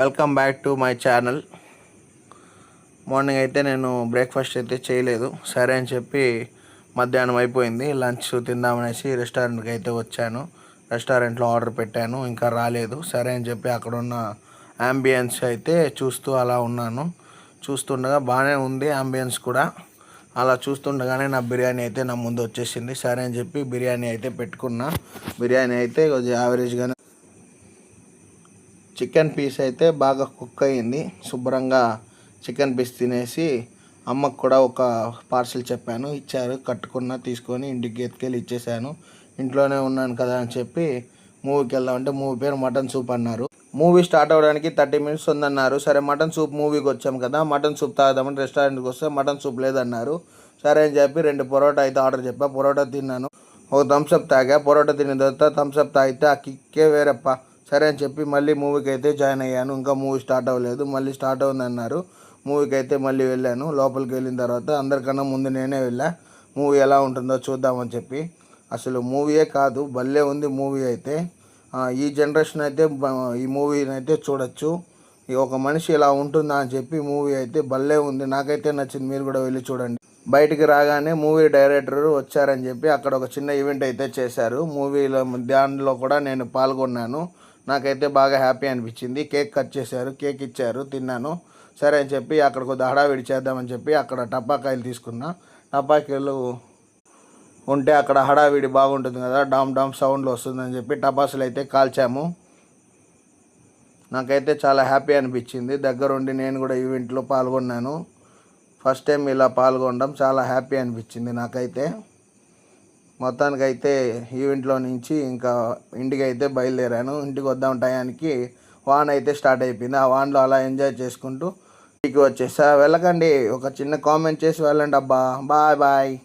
Welcome back to my channel. Morning అయితే నేను breakfast అయితే చేయలేదు. సరే అని చెప్పి మధ్యాహ్నం అయిపోయింది. లంచ్ తిందామనేసి రెస్టారెంట్కి అయితే వచ్చాను. రెస్టారెంట్లో ఆర్డర్ పెట్టాను. ఇంకా రాలేదు. సరే అని చెప్పి అక్కడ ఉన్న అంబియన్స్ అయితే చూస్తూ అలా ఉన్నాను. చూస్తుండగా బాగానే ఉంది అంబియన్స్ కూడా. అలా చూస్తుండగానే నా బిర్యానీ అయితే నా ముందు వచ్చేసింది. సరే అని చెప్పి బిర్యానీ అయితే పెట్టుకున్నా. బిర్యానీ అయితే కొంచెం యావరేజ్గానే చికెన్ పీస్ అయితే బాగా కుక్ అయింది. శుభ్రంగా చికెన్ పీస్ తినేసి అమ్మకు కూడా ఒక పార్సల్ చెప్పాను. ఇచ్చారు. కట్టుకున్న తీసుకొని ఇంటికి ఎత్తుకెళ్ళి ఇచ్చేసాను. ఇంట్లోనే ఉన్నాను కదా అని చెప్పి మూవీకి వెళ్దామంటే మూవీ పేరు మటన్ సూప్ అన్నారు. మూవీ స్టార్ట్ అవ్వడానికి థర్టీ మినిట్స్ ఉందన్నారు. సరే మటన్ సూప్ మూవీకి వచ్చాం కదా మటన్ సూప్ తాగుదామని రెస్టారెంట్కి వస్తే మటన్ సూప్ లేదన్నారు. సరే అని చెప్పి రెండు పొరోటా అయితే ఆర్డర్ చెప్పా. పొరోటా తిన్నాను. ఒక థమ్స్అప్ తాగా. పొరోటా తిన్న తర్వాత థమ్స్అప్ తాగితే ఆ కిక్కే వేరప్ప. సరే అని చెప్పి మళ్ళీ మూవీకి అయితే జాయిన్ అయ్యాను. ఇంకా మూవీ స్టార్ట్ అవ్వలేదు. మళ్ళీ స్టార్ట్ అవుందన్నారు. మూవీకి అయితే మళ్ళీ వెళ్ళాను. లోపలికి వెళ్ళిన తర్వాత అందరికన్నా ముందు నేనే వెళ్ళా. మూవీ ఎలా ఉంటుందో చూద్దామని చెప్పి. అసలు మూవీయే కాదు భలే ఉంది మూవీ అయితే. ఈ జనరేషన్ అయితే ఈ మూవీని అయితే చూడొచ్చు. ఒక మనిషి ఇలా ఉంటుందా అని చెప్పి మూవీ అయితే భలే ఉంది. నాకైతే నచ్చింది. మీరు కూడా వెళ్ళి చూడండి. బయటికి రాగానే మూవీ డైరెక్టర్ వచ్చారని చెప్పి అక్కడ ఒక చిన్న ఈవెంట్ అయితే చేశారు. మూవీలో దానిలో కూడా నేను పాల్గొన్నాను. నాకైతే బాగా హ్యాపీ అనిపించింది. కేక్ కట్ చేశారు కేక్ ఇచ్చారు తిన్నాను. సరే అని చెప్పి అక్కడ కొద్దిగా హడావిడి చేద్దామని చెప్పి అక్కడ టపాకాయలు తీసుకున్నా. టపాకాయలు ఉంటే అక్కడ హడావిడి బాగుంటుంది కదా డామ్ డామ్ సౌండ్లు వస్తుందని చెప్పి టపాసులు అయితే కాల్చాము. నాకైతే చాలా హ్యాపీ అనిపించింది. దగ్గరుండి నేను కూడా ఈవెంట్లో పాల్గొన్నాను. ఫస్ట్ టైం ఇలా పాల్గొనడం చాలా హ్యాపీ అనిపించింది నాకైతే. మొత్తానికైతే ఈవెంట్లో నుంచి ఇంకా ఇంటికి అయితే బయలుదేరాను. ఇంటికి వద్దాం టయానికి వాన్ అయితే స్టార్ట్ అయిపోయింది. ఆ వాన్లో అలా ఎంజాయ్ చేసుకుంటూ ఇంటికి వచ్చేసా. వెళ్ళకండి. ఒక చిన్న కామెంట్ చేసి వెళ్ళండి అబ్బా. Bye bye.